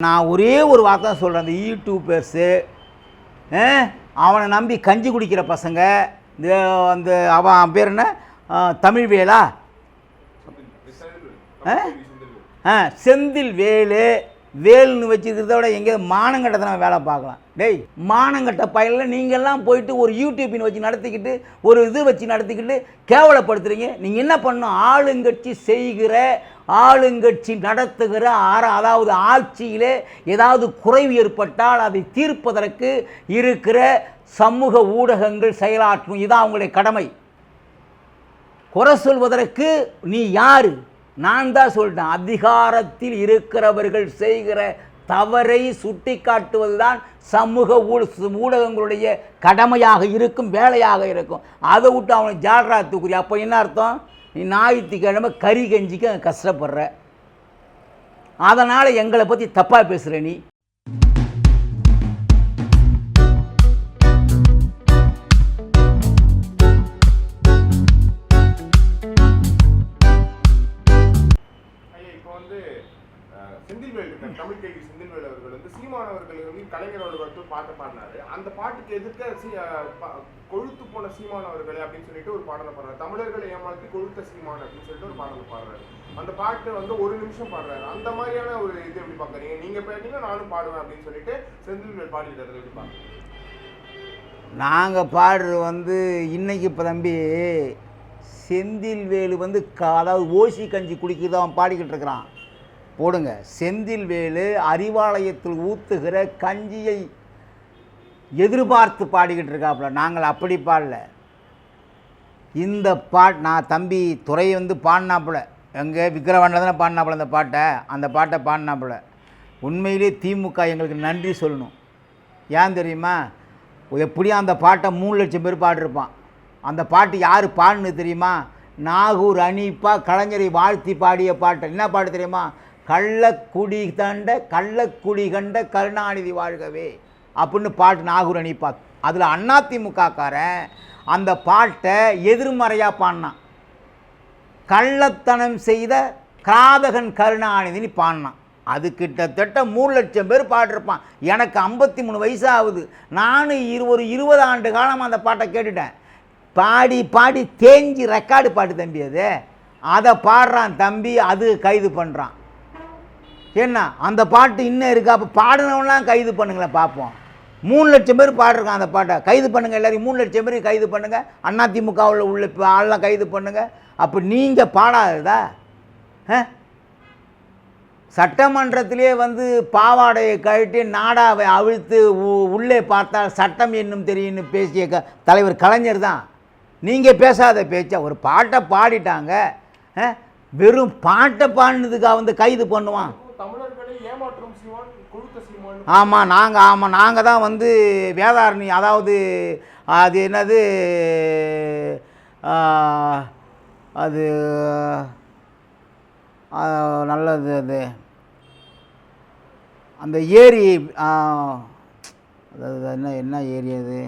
நான் ஒரே ஒரு வார்த்தை சொல்கிறேன் அந்த யூடியூபர்ஸு அவனை நம்பி கஞ்சி குடிக்கிற பசங்க இந்த அந்த அவன் பேர் என்ன? தமிழ் வேலா? ஆ? ஆ செந்தில் வேலு வேல்னு வச்சுருக்கிறத விட எங்கேயாவது மானங்கட்டத்தனம் வேலை பார்க்கலாம். டேய் மானங்கட்ட பயலில் நீங்கள்லாம் போயிட்டு ஒரு யூடியூப்பின் வச்சு நடத்திக்கிட்டு ஒரு இது வச்சு நடத்திக்கிட்டு கேவலப்படுத்துகிறீங்க நீங்கள் என்ன பண்ணணும்? ஆளுங்கட்சி செய்கிற ஆளுங்கட்சி நடத்துகிற ஆற அதாவது ஆட்சியிலே ஏதாவது குறைவு ஏற்பட்டால் அதை தீர்ப்பதற்கு இருக்கிற சமூக ஊடகங்கள் செயலாற்றும். இதான் அவங்களுடைய கடமை. குறை சொல்வதற்கு நீ யார்? நான் தான் சொல்லிட்டேன் அதிகாரத்தில் இருக்கிறவர்கள் செய்கிற தவறை சுட்டி காட்டுவதுதான் சமூக ஊடகங்களுடைய கடமையாக இருக்கும் வேலையாக இருக்கும். அதை விட்டு அவனை ஜால்ரா தூக்குறி அப்போ என்ன அர்த்தம்? நீ ஞாயிற்றுக்கிழமை கறி கஞ்சிக்கு கஷ்டப்படுற. அதனால் எங்களை பற்றி தப்பாக பேசுகிற நீ. வந்து சீமானவர்கள் வந்து கலைஞரோட வந்து பாட்டு பாடினாரு. அந்த பாட்டுக்கு எதிர்க்க சீ- கொழுத்து போன சீமானவர்களே அப்படின்னு சொல்லிட்டு ஒரு பாடலை பாடுறாரு. தமிழர்களை ஏமாற்றி கொழுத்த சீமான் அப்படின்னு சொல்லிட்டு ஒரு பாடலை பாடுறாரு. அந்த பாட்டு வந்து ஒரு நிமிஷம் பாடுறாரு. அந்த மாதிரியான ஒரு இது எப்படி பாக்குறீங்க? நீங்க பாட்டீங்க நானும் பாடுவேன் அப்படின்னு சொல்லிட்டு செந்தில்வேல் பாடிட்டு எப்படி பாக்குறீங்க? நாங்கள் பாடுறது வந்து இன்னைக்கு இப்போ தம்பி செந்தில் வேலு வந்து அதாவது ஓசி கஞ்சி குடிக்கிறத பாடிக்கிட்டு இருக்கிறான். போடுங்க. செந்தில் வேலு அறிவாலயத்தில் ஊத்துகிற கஞ்சியை எதிர்பார்த்து பாடிக்கிட்டு இருக்காப்புல. நாங்கள் அப்படி பாடல. இந்த பாட் நான் தம்பி துறை வந்து பாடினாப்புல. எங்கே? விக்கிரவாண்டில் தானே பாடினாப்புல அந்த பாட்டை. அந்த பாட்டை பாடினாப்புல. உண்மையிலே திமுக எங்களுக்கு நன்றி சொல்லணும். ஏன் தெரியுமா? எப்படியும் அந்த பாட்டை மூணு லட்சம் பேர் பாடிருப்பான் அந்த பாட்டு யார் பாடுன்னு தெரியுமா? நாகூர் அனீப்பா கலைஞரை வாழ்த்தி பாடிய பாட்டு. என்ன பாட்டு தெரியுமா? கள்ளக்குடி தண்ட கள்ளக்குடி கண்ட கருணாநிதி வாழ்கவே அப்படின்னு பாட்டு நாகூர் அனிப்பா அதில் அதிமுகக்காரன் அந்த பாட்டை எதிர்மறையாக பாடினான். கள்ளத்தனம் செய்த கிராதகன் கருணாநிதினு பாடினான். அது கிட்டத்தட்ட மூணு லட்சம் பேர் பாடிருப்பான். எனக்கு ஐம்பத்தி மூணு வயசாகுது. நானும் இரு ஒரு இருபது ஆண்டு காலம் அந்த பாட்டை கேட்டுட்டேன். பாடி பாடி தேஞ்சி ரெக்கார்டு பாட்டு தம்பி அது. அதை பாடுறான் தம்பி அது கைது பண்ணுறான் என்ன அந்த பாட்டு இன்னும் இருக்கா. அப்போ பாடினவெல்லாம் கைது பண்ணுங்களேன் பார்ப்போம் மூணு லட்சம் பேர் பாடிருக்கான் அந்த பாட்டை. கைது பண்ணுங்கள் எல்லாரையும். மூணு லட்சம் பேரையும் கைது பண்ணுங்கள் அதிமுகவில் உள்ள இப்போ ஆள்லாம் கைது பண்ணுங்கள் அப்போ நீங்கள் பாடாததா? ஆ? சட்டமன்றத்திலே வந்து பாவாடையை கழட்டி நாடாவை அவிழ்த்து உ- உள்ளே பார்த்தால் சட்டம் என்னும் தெரியும்னு பேசிய க தலைவர் கலைஞர் தான். நீங்கள் பேசாத பேச்சா ஒரு பாட்டை பாடிட்டாங்க. வெறும் பாட்டை பாடினதுக்காக வந்து கைது பண்ணுவான் இப்போ தமிழர்களை ஏமாற்றும் சீமான் கொழுத்த சீமான் ஆமாம் நாங்கள் ஆமாம் நாங்கள் தான் வந்து வேதாரணி அதாவது அது என்னது அது நல்லது அது. அந்த ஏரி அது அதாவது என்ன என்ன ஏரி அது?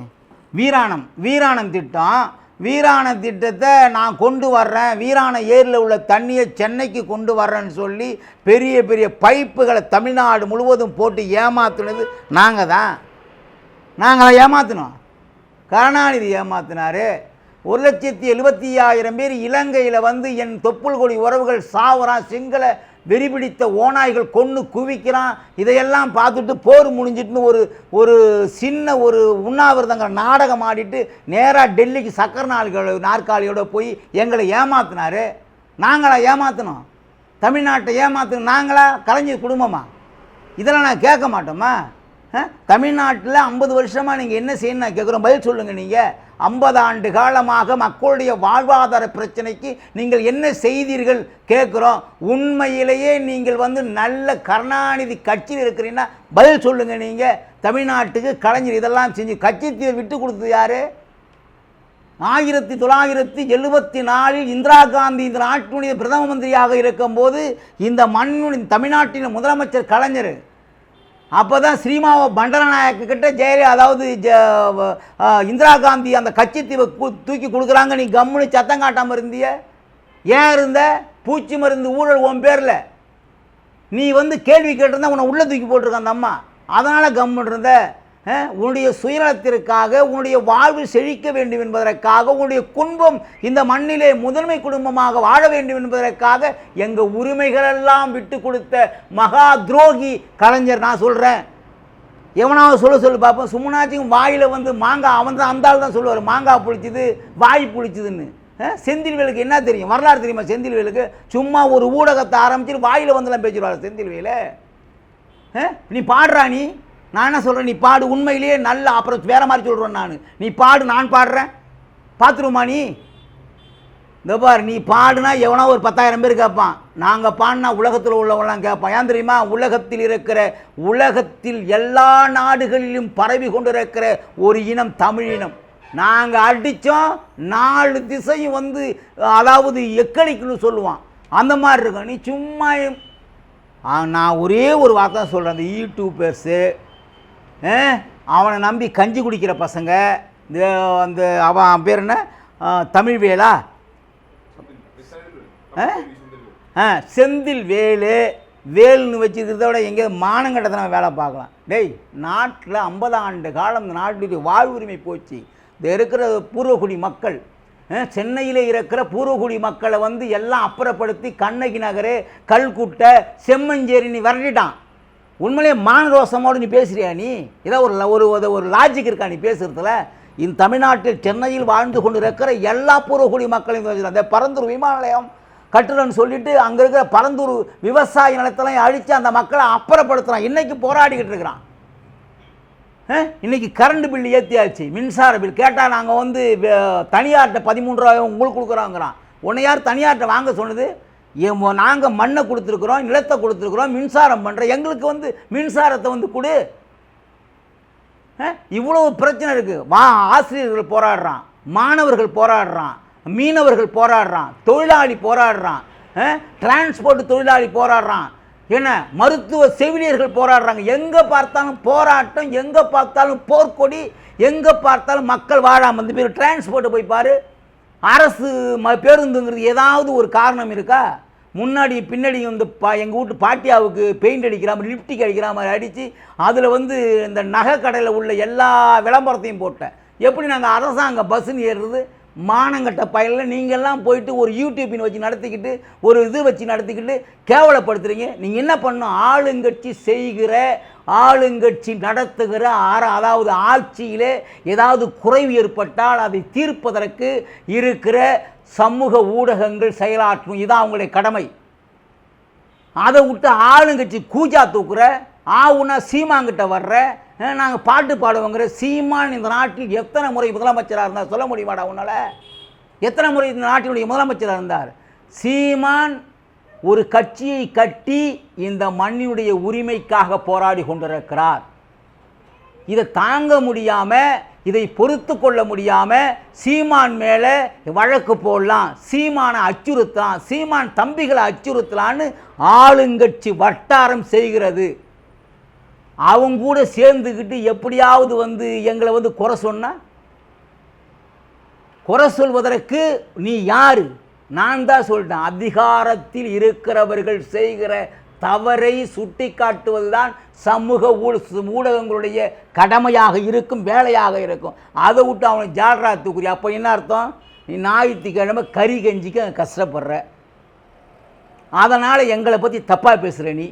வீராணம் வீராணம் திட்டம். வீராண திட்டத்தை நான் கொண்டு வர்றேன். வீராண ஏரியில் உள்ள தண்ணியை சென்னைக்கு கொண்டு வர்றேன்னு சொல்லி பெரிய பெரிய பைப்புகளை தமிழ்நாடு முழுவதும் போட்டு ஏமாத்துனது நாங்கள் தான். நாங்களை ஏமாற்றினோம் கருணாநிதி ஏமாத்தினார். ஒரு லட்சத்தி எழுபத்தி ஆயிரம் பேர் இலங்கையில் வந்து என் தொப்புள் கொடி உறவுகள் சாவுறான் சிங்கள வெறிபிடித்த ஓநாய்கள் கொன்று குவிக்கிறான். இதையெல்லாம் பார்த்துட்டு போர் முடிஞ்சிட்டுன்னு ஒரு ஒரு சின்ன ஒரு உண்ணாவிரதங்கள் நாடகம் ஆடிட்டு நேராக டெல்லிக்கு சக்கர நாள்கள் நாற்காலியோட போய் எங்களை ஏமாத்தினாரு. நாங்களா ஏமாத்தினோம் தமிழ்நாட்டை ஏமாத்து நாங்களா? கலைஞர் குடும்பமா? இதெல்லாம் நான் கேட்க மாட்டோமா? தமிழ்நாட்டில் ஐம்பது வருஷமாக நீங்கள் என்ன செய்யணும் நான் கேட்குறோம். பதில் சொல்லுங்கள் நீங்கள் ஐம்பது ஆண்டு காலமாக மக்களுடைய வாழ்வாதார பிரச்சனைக்கு நீங்கள் என்ன செய்தீர்கள் கேட்குறோம். உண்மையிலேயே நீங்கள் வந்து நல்ல கருணாநிதி கட்சியில் இருக்கிறீங்கன்னா பதில் சொல்லுங்கள் நீங்கள் தமிழ்நாட்டுக்கு கலைஞர் இதெல்லாம் செஞ்சு கட்சி விட்டு கொடுத்தது யார்? ஆயிரத்தி தொள்ளாயிரத்தி எழுபத்தி நாலில் இந்திரா காந்தி இந்த நாட்டினுடைய பிரதம மந்திரியாக இருக்கும்போது இந்த மண்ணின் தமிழ்நாட்டின் முதலமைச்சர் கலைஞர் அப்போ தான் ஸ்ரீமாவை பண்டரநாயக்கிட்ட ஜெயலலிதா அதாவது ஜ இந்திரா காந்தி அந்த கட்சி தீவை தூக்கி கொடுக்குறாங்க. நீ கம்முனு சத்தம் காட்டாமல் இருந்திய? ஏன் இருந்த? பூச்சி மருந்து ஊழல் உன் பேரில். நீ வந்து கேள்வி கேட்டிருந்தா உன்னை உள்ளே தூக்கி போட்டிருக்க அந்த அம்மா. அதனால் கம்முன்னு இருந்த. உன்னுடைய சுயநலத்திற்காக உன்னுடைய வாழ்வு செழிக்க வேண்டும் என்பதற்காக உன்னுடைய குடும்பம் இந்த மண்ணிலே முதன்மை குடும்பமாக வாழ வேண்டும் என்பதற்காக எங்கள் உரிமைகளெல்லாம் விட்டு கொடுத்த மகா துரோகி கலைஞர் நான் சொல்கிறேன் எவனாவது சொல்ல சொல்லு பார்ப்போம் சும்னாச்சும் வாயில் வந்து மாங்காய் அவன் தான் அந்த தான் சொல்லுவார். மாங்காய் புளிச்சுது வாய் புளிச்சுதுன்னு. செந்தில்வேலுக்கு என்ன தெரியும்? வரலாறு தெரியுமா செந்தில்வேலுக்கு? சும்மா ஒரு ஊடகத்தை ஆரம்பிச்சுட்டு வாயில் வந்துலாம் பேசிடுவார் செந்தில்வேல. நீ பாடுறா நீ? நான் என்ன சொல்கிறேன் நீ பாடு உண்மையிலேயே நல்ல அப்புறம் வேற மாதிரி சொல்கிறேன் நான். நீ பாடு நான் பாடுறேன். பார்த்துருமா நீ? இந்த பார் நீ பாடுனா எவனோ ஒரு பத்தாயிரம் பேர் கேட்பான். நாங்கள் பாடினா உலகத்தில் உள்ளவங்களாம் கேட்பான். ஏன் தெரியுமா? உலகத்தில் இருக்கிற உலகத்தில் எல்லா நாடுகளிலும் பரவி கொண்டிருக்கிற ஒரு இனம் தமிழ் இனம். நாங்கள் அடித்தோம் நாலு திசையும் வந்து அதாவது எக்கடிக்குன்னு சொல்லுவான். அந்த மாதிரி இருக்கும். நீ சும்மா நான் ஒரே ஒரு வார்த்தை சொல்கிறேன் அந்த யூடியூபர்ஸு அவனை நம்பி கஞ்சி குடிக்கிற பசங்க இந்த அந்த அவன் பேர் என்ன? தமிழ் வேலா? ஆ? செந்தில் வேலு வேல்னு வச்சுருக்கிறத விட எங்கேயாவது மானங்கட்டத்தனம் வேலை பார்க்கலாம். டேய் நாட்டில் ஐம்பது ஆண்டு காலம் இந்த நாட்டுடைய வாழ்வுரிமை போச்சு. இந்த இருக்கிற பூர்வகுடி மக்கள் சென்னையில் இருக்கிற பூர்வகுடி மக்களை வந்து எல்லாம் அப்புறப்படுத்தி கண்ணகி நகர் கல்குட்டை செம்மஞ்சேரி நீ விரட்டிட்டான். உண்மையிலே மானரோசமோடு நீ பேசுறியா நீ? ஏதோ ஒரு ஒரு ஒரு- லாஜிக் இருக்கா நீ பேசுறதுல? இந்த தமிழ்நாட்டில் சென்னையில் வாழ்ந்து கொண்டு இருக்கிற எல்லா பூர்வகுடி மக்களையும் அந்த பரந்தூர் விமான நிலையம் கட்டுறன்னு சொல்லிட்டு அங்கே இருக்கிற பரந்தூர் விவசாய நிலத்தெல்லாம் அழித்து அந்த மக்களை அப்புறப்படுத்துகிறான் இன்னைக்கு போராடிக்கிட்டு இருக்கிறான். இன்னைக்கு கரண்ட் பில் ஏற்றியாச்சு மின்சார பில் கேட்டால் நாங்கள் வந்து தனியார்கிட்ட பதிமூன்று ரூபாய் உங்களுக்கு கொடுக்குறோங்கிறான். உன்னை யார் தனியார்கிட்ட வாங்க சொன்னது? நாங்கள் மண்ணை கொடுத்துருக்குறோம் நிலத்தை கொடுத்துருக்குறோம் மின்சாரம் பண்ணுறோம் எங்களுக்கு வந்து மின்சாரத்தை வந்து கொடு. அஹ், இவ்வளவு பிரச்சனை இருக்குது வா ஆசிரியர்கள் போராடுறான் மாணவர்கள் போராடுறான் மீனவர்கள் போராடுறான் தொழிலாளி போராடுறான் டிரான்ஸ்போர்ட் தொழிலாளி போராடுறான். என்ன? மருத்துவ செவிலியர்கள் போராடுறாங்க. எங்கே பார்த்தாலும் போராட்டம் எங்கே பார்த்தாலும் போர்க்கொடி எங்கே பார்த்தாலும் மக்கள் வாழாமல் இந்த பேர் டிரான்ஸ்போர்ட்டு போய் பாரு. அரசு ம பேருந்துங்கிறது ஏதாவது ஒரு காரணம் இருக்கா? முன்னாடி பின்னாடி வந்து பா எங்கள் வீட்டு பாட்டியாவுக்கு பெயிண்ட் அடிக்கிற மாதிரி லிப்டிக் அடிக்கிற மாதிரி அடித்து அதில் வந்து இந்த நகை கடையில் உள்ள எல்லா விளம்பரத்தையும் போட்டேன். எப்படி நாங்கள் அரசாங்க பஸ்ஸுன்னு ஏறுறது? மானங்கட்ட பயலில் நீங்கள்லாம் போயிட்டு ஒரு யூடியூப்பின் வச்சு நடத்திக்கிட்டு ஒரு இது வச்சு நடத்திக்கிட்டு கேவலப்படுத்துறீங்க. நீங்கள் என்ன பண்ணணும்? ஆளுங்கட்சி செய்கிற ஆளுங்கட்சி நடத்துகிற ஆற அதாவது ஆட்சியிலே ஏதாவது குறைவு ஏற்பட்டால் அதை தீர்ப்பதற்கு இருக்கிற சமூக ஊடகங்கள் செயலாற்றும். இதான் அவங்களுடைய கடமை. அதை விட்டு ஆளுங்கட்சி கூஜா தூக்குற ஆவுனா சீமாங்கிட்ட வர்ற நாங்கள் பாட்டு பாடுவோங்கிற சீமான் இந்த நாட்டில் எத்தனை முறை முதலமைச்சராக இருந்தார்? சொல்ல முடியுமாடா உன்னால்? எத்தனை முறை இந்த நாட்டினுடைய முதலமைச்சராக இருந்தார்? சீமான் ஒரு கட்சியை கட்டி இந்த மண்ணினுடைய உரிமைக்காக போராடி கொண்டிருக்கிறார். இதை தாங்க முடியாமல் இதை பொறுத்து கொள்ள முடியாமல் சீமான் மேலே வழக்கு போடலாம் சீமானை அச்சுறுத்தலாம் சீமான் தம்பிகளை அச்சுறுத்தலான்னு ஆளுங்கட்சி வட்டாரம் செய்கிறது. அவங்க கூட சேர்ந்துக்கிட்டு எப்படியாவது வந்து எங்களை வந்து குறை சொன்னால் குறை சொல்வதற்கு நீ யார்? நான் தான் சொல்லிட்டேன் அதிகாரத்தில் இருக்கிறவர்கள் செய்கிற தவறை சுட்டி காட்டுவதுதான் சமூக ஊட ஊடகங்களுடைய கடமையாக இருக்கும் வேலையாக இருக்கும். அதை விட்டு அவனுக்கு ஜால்ரா தூக்குறி அப்போ என்ன அர்த்தம்? நீ ஞாயிற்றுக்கிழமை கறி கஞ்சிக்கு கஷ்டப்படுற. அதனால் எங்களை பற்றி தப்பாக பேசுகிற நீ.